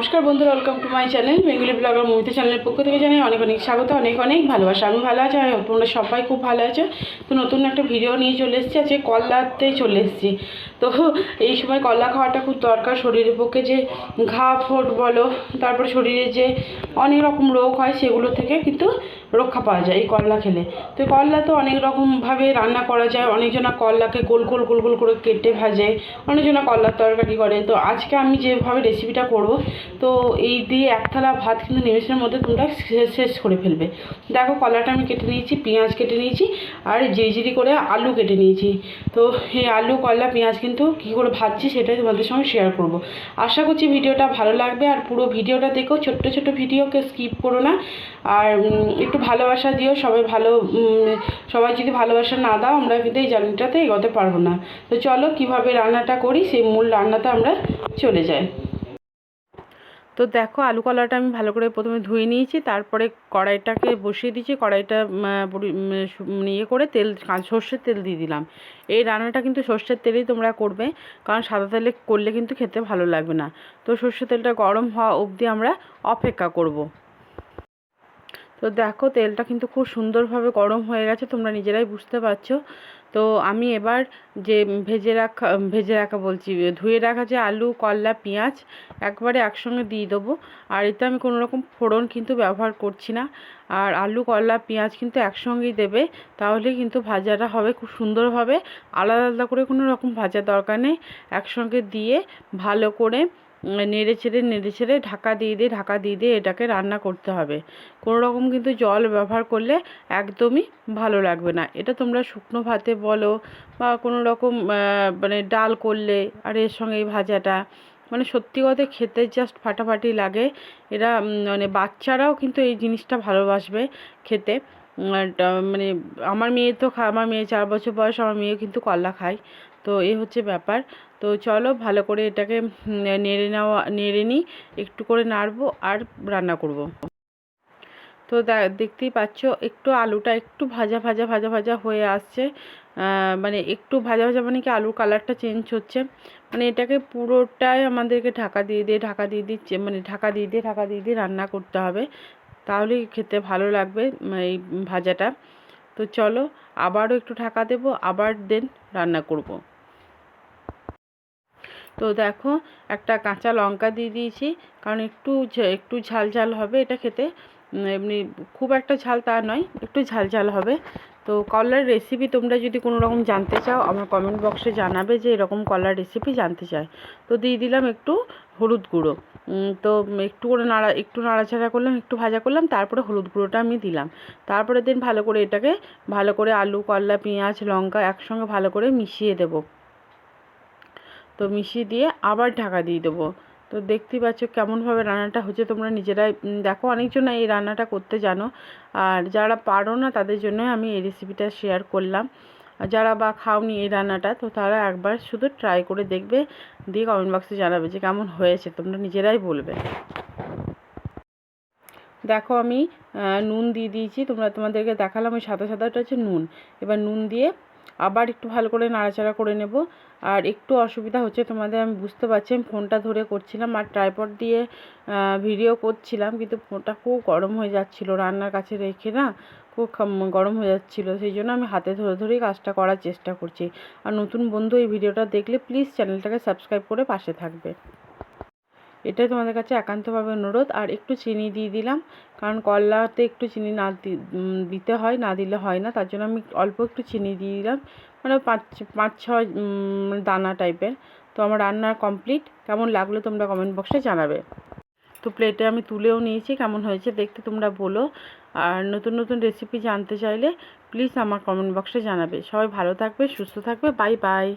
নমস্কার বন্ধুরা welcome to my channel Bengali blogger Mamita চ্যানেলের পক্ষ থেকে জানাই অনেক অনেক স্বাগত, অনেক অনেক ভালোবাসা। আমি ভালো আছি, আর তোমরা সবাই খুব ভালো আছে। তো নতুন একটা ভিডিও নিয়ে চলে এসেছি, আজকে কল্লাতে চলে এসেছি। তো এই সময় কল্লা খাওয়াটা খুব দরকার শরীরের পক্ষে, যে ঘা, ফোট বলো, তারপর শরীরে যে অনেক রকম রোগ হয় সেগুলো থেকে, কিন্তু রক্ষা পাওয়া যায় এই করলা খেলে। তো করলা তো অনেক রকমভাবে রান্না করা যায়। অনেকজনা করলাকে গোল গোল গোল গোল করে কেটে ভাজে, অনেকজনা করলার তরকারি করে। তো আজকে আমি যেভাবে রেসিপিটা করব, তো এই দিয়ে এক থালা ভাত কিন্তু নিমেষের মধ্যে তোমরা শেষ করে ফেলবে। দেখো কলাটা আমি কেটে নিয়েছি, পেঁয়াজ কেটে নিয়েছি, আর জিরি করে আলু কেটে নিয়েছি। তো এই আলু কলা পেঁয়াজ কিন্তু কী করে ভাজছি সেটাই তোমাদের সঙ্গে শেয়ার করব। আশা করছি ভিডিওটা ভালো লাগবে, আর পুরো ভিডিওটা দেখো, ছোট্ট ছোট্ট ভিডিওকে স্কিপ করো না। আর একটু ভালোবাসা দিও, সবাই ভালো সবাই যদি ভালোবাসা না দাও, আমরা কিন্তু এই জার্নিটাতে এগোতে পারব না। তো চলো, কীভাবে রান্নাটা করি, সেই মূল রান্নাতে আমরা চলে যাই। তো দেখো, আলু কলাটা আমি ভালো করে প্রথমে ধুয়ে নিয়েছি, তারপরে কড়াইটাকে বসিয়ে দিয়েছি, কড়াইটা ইয়ে করে তেল সর্ষের তেল দিয়ে দিলাম। এই রান্নাটা কিন্তু সর্ষের তেলেই তোমরা করবে, কারণ সাদা তেলে করলে কিন্তু খেতে ভালো লাগবে না। তো সর্ষের তেলটা গরম হওয়া অবধি আমরা অপেক্ষা করব। তো দেখো, তেলটা কিন্তু খুব সুন্দরভাবে গরম হয়ে গেছে, তোমরা নিজেরাই বুঝতে পারছ। তো আমি এবার যে ভেজে রাখা ভেজে রাখা বলছি, ধুয়ে রাখা যে আলু করলা পেঁয়াজ, একবারে একসঙ্গে দিয়ে দেবো। আর এতে আমি কোনো রকম ফোড়ন কিন্তু ব্যবহার করছি না। আর আলু করলা পেঁয়াজ কিন্তু একসঙ্গেই দেবে, তাহলে কিন্তু ভাজাটা হবে খুব সুন্দরভাবে। আলাদা আলাদা করে কোনো রকম ভাজার দরকার নেই। একসঙ্গে দিয়ে ভালো করে নেড়ে চেড়ে নেড়ে চেড়ে ঢাকা দিয়ে দিয়ে, ঢাকা দিয়ে দিয়ে এটাকে রান্না করতে হবে। কোনো রকম কিন্তু জল ব্যবহার করলে একদমই ভালো লাগবে না। এটা তোমরা শুকনো ভাতে বলো বা কোনো রকম মানে ডাল করলে আর এর সঙ্গে এই ভাজাটা মানে সত্যি কথা খেতে জাস্ট ফাটাফাটি লাগে। এরা মানে বাচ্চারাও কিন্তু এই জিনিসটা ভালোবাসবে খেতে। মানে আমার মেয়ে তো খা, আমার মেয়ে চার বছর বয়স, আমার মেয়েও কিন্তু কলা খায়। তো এই হচ্ছে ব্যাপার। তো চলো ভালো করে এটাকে নেড়ে নেওয়া, নেড়ে নিই, একটু করে নাড়বো আর রান্না করব। তো দেখতেই পাচ্ছ একটু আলুটা একটু ভাজা ভাজা ভাজা ভাজা হয়ে আসছে। মানে একটু ভাজা ভাজা মানে কি আলুর কালারটা চেঞ্জ হচ্ছে। মানে এটাকে পুরোটাই আমাদেরকে ঢাকা দিয়ে দিয়ে, ঢাকা দিয়ে চে- মানে ঢাকা দিয়ে দিয়ে, ঢাকা দিয়ে দিয়ে রান্না করতে হবে। তাহলে খেতে ভালো লাগবে এই ভাজাটা। তো চলো আবারও একটু ঢাকা দেবো, আবার দেন রান্না করব। তো দেখো, একটা কাঁচা লঙ্কা দিয়ে দিয়েছি, কারণ একটু একটু ঝাল ঝাল হবে এটা খেতে। এমনি খুব একটা ঝাল তা নয়, একটু ঝাল ঝাল হবে। তো কলার রেসিপি তোমরা যদি কোনো রকম জানতে চাও, আমার কমেন্ট বক্সে জানাবে যে এরকম কলার রেসিপি জানতে চাই তো দিয়ে দিলাম একটু হলুদ গুঁড়ো। তো একটু করে নাড়া, একটু নাড়াচাড়া করলাম, একটু ভাজা করলাম, তারপরে হলুদ গুঁড়োটা আমি দিলাম। তারপরে দিন ভালো করে এটাকে ভালো করে আলু করলা পেঁয়াজ, লঙ্কা একসঙ্গে ভালো করে মিশিয়ে দেবো। তো মিশিয়ে দিয়ে আবার ঢাকা দিয়ে দেবো। তো দেখতেই পাচ্ছ কেমনভাবে রান্নাটা হচ্ছে। তোমরা নিজেরাই দেখো অনেকজন এই রান্নাটা করতে জানো। আর যারা পারো না, তাদের জন্যই আমি এই রেসিপিটা শেয়ার করলাম। যারা বা খাওনি এই রান্নাটা, তো তারা একবার শুধু ট্রাই করে দেখবে। দিয়ে কমেন্ট বক্সে জানাবে যে কেমন হয়েছে। তোমরা নিজেরাই বলবে। দেখো আমি নুন দিয়ে দিয়েছি। তোমরা তোমাদেরকে দেখালাম, ওই সাদা সাদাটা হচ্ছে নুন। এবার নুন দিয়ে আবার একটু ভালো করে নাড়াচাড়া করে নেব। আর একটু অসুবিধা হচ্ছে তোমাদের, আমি বুঝতে পারছি, আমি ফোনটা ধরে করছিলাম আর ট্রাইপড দিয়ে ভিডিও করছিলাম, কিন্তু ফোনটা খুব গরম হয়ে যাচ্ছিল রান্নার কাছে রেখে না, খুব গরম হয়ে যাচ্ছিল, সেই জন্য আমি হাতে ধরে ধরেই কাজটা করার চেষ্টা করছি। আর নতুন বন্ধু এই ভিডিওটা দেখলে প্লিজ চ্যানেলটাকে সাবস্ক্রাইব করে পাশে থাকবে। এটাই তোমাদের কাছে একান্তভাবে অনুরোধ। আর একটু চিনি দিয়ে দিলাম, কারণ কলাতে একটু চিনি না দিতে হয়, না দিলে হয় না। তার জন্য আমি অল্প একটু চিনি দিয়ে দিলাম। মানে পাঁচ পাঁচ, ছয় দানা টাইপের। তো আমার রান্না কমপ্লিট। কেমন লাগল তোমরা কমেন্ট বক্সে জানাবে। তো প্লেটে আমি তুলেও নিয়েছি, কেমন হয়েছে দেখতে তোমরা বলো। আর নতুন নতুন রেসিপি জানতে চাইলে প্লিজ আমার কমেন্ট বক্সে জানাবে। সবাই ভালো থাকবে, সুস্থ থাকবে, বাই বাই।